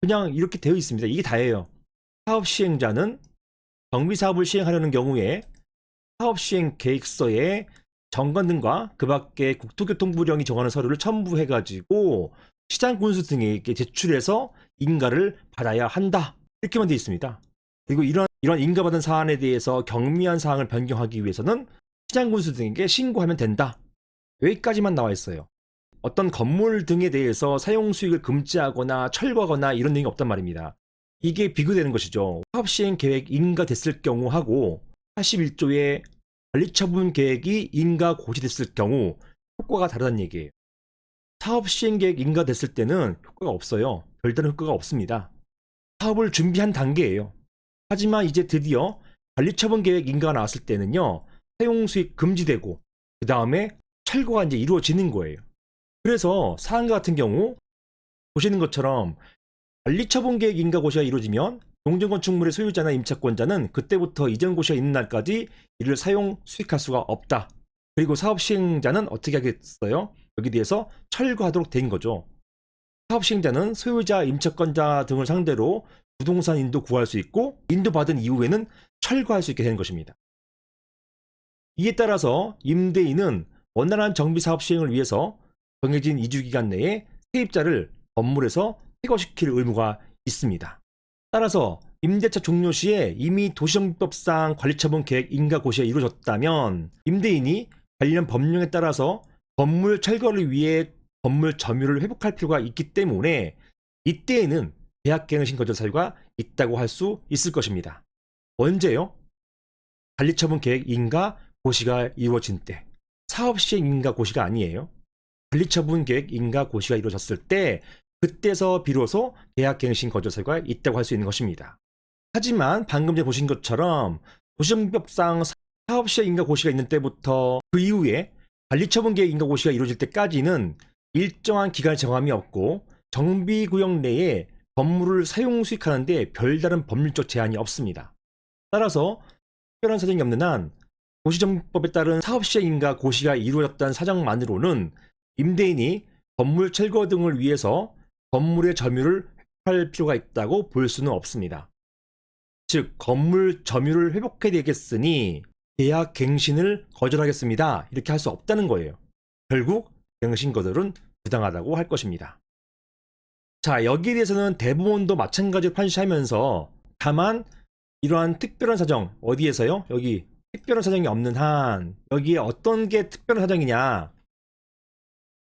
그냥 이렇게 되어 있습니다. 이게 다예요. 사업 시행자는 정비 사업을 시행하려는 경우에 사업 시행 계획서에 정관 등과 그 밖에 국토교통부령이 정하는 서류를 첨부해가지고 시장 군수 등에게 제출해서 인가를 받아야 한다. 이렇게만 되어 있습니다. 그리고 이런 이런 인가받은 사안에 대해서 경미한 사항을 변경하기 위해서는 시장 군수 등에게 신고하면 된다. 여기까지만 나와 있어요. 어떤 건물 등에 대해서 사용 수익을 금지하거나 철거하거나 이런 내용이 없단 말입니다. 이게 비교되는 것이죠. 사업 시행 계획 인가됐을 경우하고 81조의 관리 처분 계획이 인가 고시됐을 경우 효과가 다르다는 얘기예요. 사업 시행 계획 인가됐을 때는 효과가 없어요. 별다른 효과가 없습니다. 사업을 준비한 단계예요. 하지만 이제 드디어 관리 처분 계획 인가가 나왔을 때는요. 사용 수익 금지되고 그 다음에 철거가 이제 이루어지는 거예요. 그래서 사안과 같은 경우 보시는 것처럼 관리처분 계획 인가 고시가 이루어지면 공정건축물의 소유자나 임차권자는 그때부터 이전 고시가 있는 날까지 이를 사용 수익할 수가 없다. 그리고 사업 시행자는 어떻게 하겠어요? 여기 대해서 철거하도록 된 거죠. 사업 시행자는 소유자, 임차권자 등을 상대로 부동산 인도 구할 수 있고 인도받은 이후에는 철거할 수 있게 되는 것입니다. 이에 따라서 임대인은 원활한 정비 사업 시행을 위해서 정해진 이주 기간 내에 세입자를 건물에서 퇴거시킬 의무가 있습니다. 따라서 임대차 종료 시에 이미 도시정비법상 관리처분 계획 인가 고시가 이루어졌다면 임대인이 관련 법령에 따라서 건물 철거를 위해 건물 점유를 회복할 필요가 있기 때문에 이때에는 계약갱신 거절 사유가 있다고 할 수 있을 것입니다. 언제요? 관리처분 계획 인가 고시가 이루어진 때 사업 시행 인가 고시가 아니에요. 관리처분 계획 인가 고시가 이루어졌을 때 그때서 비로소 계약갱신 사유가 있다고 할 수 있는 것입니다. 하지만 방금 전에 보신 것처럼 도시정비법상 사업 시행 인가 고시가 있는 때부터 그 이후에 관리처분 계획 인가 고시가 이루어질 때까지는 일정한 기간 정함이 없고 정비구역 내에 건물을 사용 수익하는데 별다른 법률적 제한이 없습니다. 따라서 특별한 사정이 없는 한 도시정비법에 따른 사업 시행인가 고시가 이루어졌다는 사정만으로는 임대인이 건물 철거 등을 위해서 건물의 점유를 회복할 필요가 있다고 볼 수는 없습니다. 즉 건물 점유를 회복해야 되겠으니 계약 갱신을 거절하겠습니다. 이렇게 할 수 없다는 거예요. 결국 갱신 거절은 부당하다고 할 것입니다. 자, 여기에 대해서는 대법원도 마찬가지로 판시하면서 다만 이러한 특별한 사정 어디에서요? 여기 특별한 사정이 없는 한 여기에 어떤 게 특별한 사정이냐?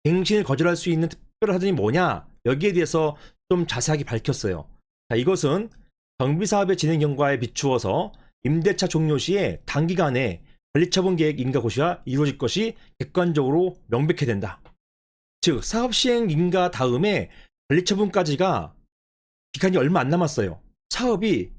갱신을 거절할 수 있는 특별한 사정이 뭐냐? 여기에 대해서 좀 자세하게 밝혔어요. 자, 이것은 정비 사업의 진행 경과에 비추어서 임대차 종료 시에 단기간에 관리처분 계획 인가 고시가 이루어질 것이 객관적으로 명백해야 된다. 즉 사업 시행 인가 다음에 관리처분까지가 기간이 얼마 안 남았어요. 사업이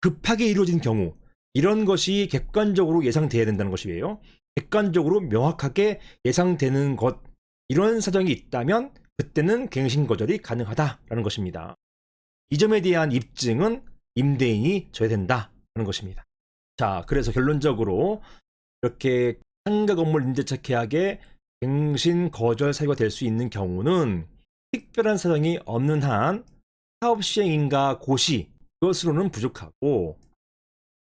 급하게 이루어진 경우 이런 것이 객관적으로 예상돼야 된다는 것이에요. 객관적으로 명확하게 예상되는 것 이런 사정이 있다면 그때는 갱신 거절이 가능하다라는 것입니다. 이 점에 대한 입증은 임대인이 줘야 된다라는 것입니다. 자, 그래서 결론적으로 이렇게 상가 건물 임대차 계약에 갱신 거절 사유가 될 수 있는 경우는 특별한 사정이 없는 한 사업 시행 인가 고시 이것으로는 부족하고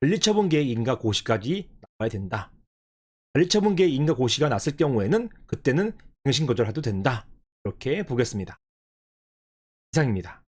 관리처분 계획 인가 고시까지 나와야 된다. 관리처분 계획 인가 고시가 났을 경우에는 그때는 갱신 거절해도 된다. 이렇게 보겠습니다. 이상입니다.